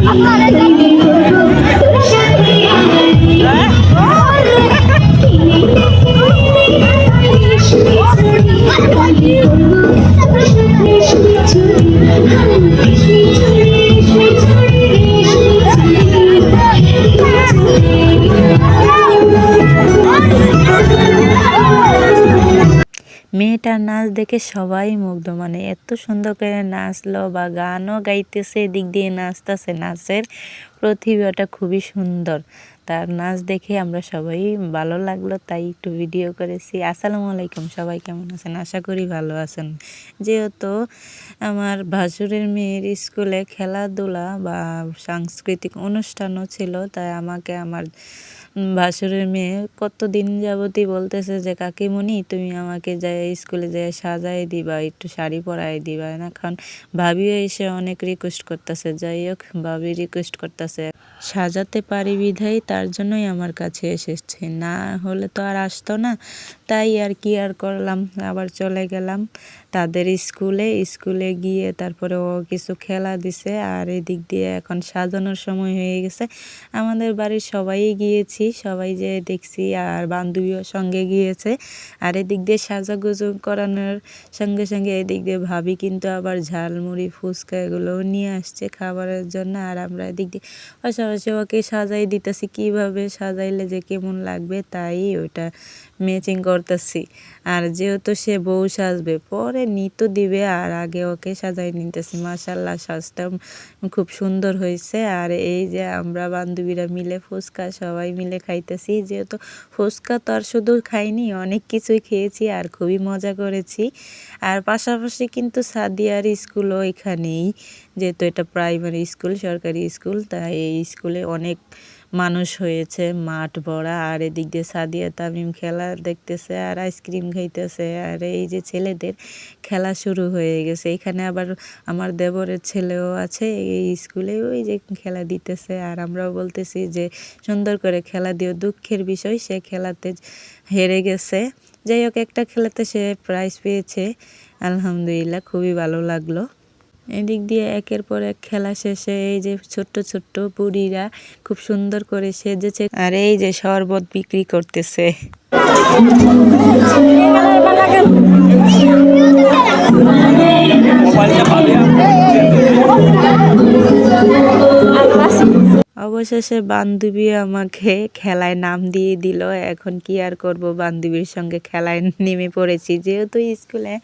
আপনারা এই মেয়েটার নাচ দেখে সবাই মুগ্ধ মানে এত সুন্দর করে নাচলো বা গানও গাইতেছে, এদিক দিয়ে নাচতেছে। নাচের প্রতিভাটা খুবই সুন্দর। তার নাচ দেখে আমরা সবাই ভালো লাগল, তাই একটু ভিডিও করেছি। আসসালামু আলাইকুম, সবাই কেমন আছেন? আশা করি ভালো আছেন। যেহেতু আমার ভাসুরের মেয়ের স্কুলে খেলাধুলা বা সাংস্কৃতিক অনুষ্ঠানও ছিল, তাই আমাকে আমার ভাসুরের মেয়ে কতদিন যাবতই বলতেছে যে, কাকিমণি, তুমি আমাকে যাই স্কুলে যাই সাজাই দিবা, একটু শাড়ি পরাই দিবা। না, কারণ ভাবিও এসে অনেক রিকোয়েস্ট করতেছে। যাই হোক, ভাবি রিকোয়েস্ট করতেছে। সাজাতে পারি বিধাই তার জন্যই আমার কাছে এসেছে। না হলে তো আর আসতো না। তাই আর কি আর করলাম, আবার চলে গেলাম তাদের স্কুলে। স্কুলে গিয়ে তারপরে ও কিছু খেলা দিছে আর এদিক দিয়ে এখন সাজানোর সময় হয়ে গেছে। আমাদের বাড়ির সবাই গিয়েছি, সবাই যে দেখছি আর বান্ধবীও সঙ্গে গিয়েছে। আর এদিক দিয়ে সাজাগুজু করানোর সঙ্গে সঙ্গে এদিক দিয়ে ভাবি কিন্তু আবার ঝালমুড়ি, ফুচকা এগুলোও নিয়ে আসছে খাবারের জন্য। আর আমরা এদিক দিয়ে পাশাপাশি ওকে সাজাই দিতেছি, কীভাবে সাজাইলে যে কেমন লাগবে তাই ওইটা ম্যাচিং করতেছি। আর যেহেতু সে বউ সাজবে, পরে নিতো দিবে আর আগে ওকে সাজাই নিতেছি। মাসাল্লাহ সাজটা খুব সুন্দর হয়েছে। আর এই যে আমরা বান্ধবীরা মিলে ফুচকা সবাই মিলে খাইতেছি। যেহেতু ফুচকা তো আর শুধু খাইনি, অনেক কিছুই খেয়েছি আর খুবই মজা করেছি। আর পাশাপাশি কিন্তু সাদিয়ার স্কুলও এখানেই। যেহেতু এটা প্রাইমারি স্কুল, সরকারি স্কুল, তাই এই স্কুলে অনেক মানুষ হয়েছে, মাঠ ভরা, আর এদিক দিয়ে সাদিয়া তামিম খেলা দেখতেছে, আর আইসক্রিম খাইতেছে, আর এই যে ছেলেদের খেলা শুরু হয়ে গেছে। এখানে আবার আমার দেবরের ছেলেও আছে, এই স্কুলে ওই যে খেলা দিতেছে, আর আমরাও বলতেছি যে সুন্দর করে খেলা দিও, দুঃখের বিষয়, সে খেলাতে হেরে গেছে। যাই হোক, একটা খেলাতে সে প্রাইজ পেয়েছে, আলহামদুলিল্লাহ, খুবই ভালো লাগল। এদিক দিয়ে একের পর এক খেলা শেষে এই যে ছোট্ট ছোট্ট বুড়িরা খুব সুন্দর করে সেজেছে। আর এই যে শরবত বিক্রি করতেছে। অবশেষে বান্ধবী আমাকে খেলায় নাম দিয়ে দিল। এখন কি আর করব? বান্ধবীর সঙ্গে খেলায় নেমে পড়েছি। যেহেতু স্কুলে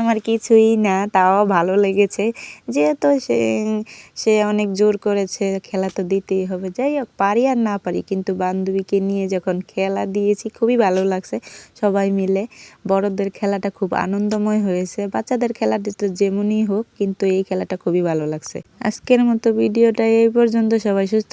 আমার কিছুই না, তাও ভালো লেগেছে। যেহেতু সে সে অনেক জোর করেছে, খেলা তো দিতেই হবে। যাই হোক, পারি আর না পারি, কিন্তু বান্ধবীকে নিয়ে যখন খেলা দিয়েছি, খুবই ভালো লাগছে সবাই মিলে। বড়দের খেলাটা খুব আনন্দময় হয়েছে। বাচ্চাদের খেলাটা তো যেমনই হোক, কিন্তু এই খেলাটা খুবই ভালো লাগছে। আজকের মতো ভিডিওটা এই পর্যন্ত। সবাই সুস্থ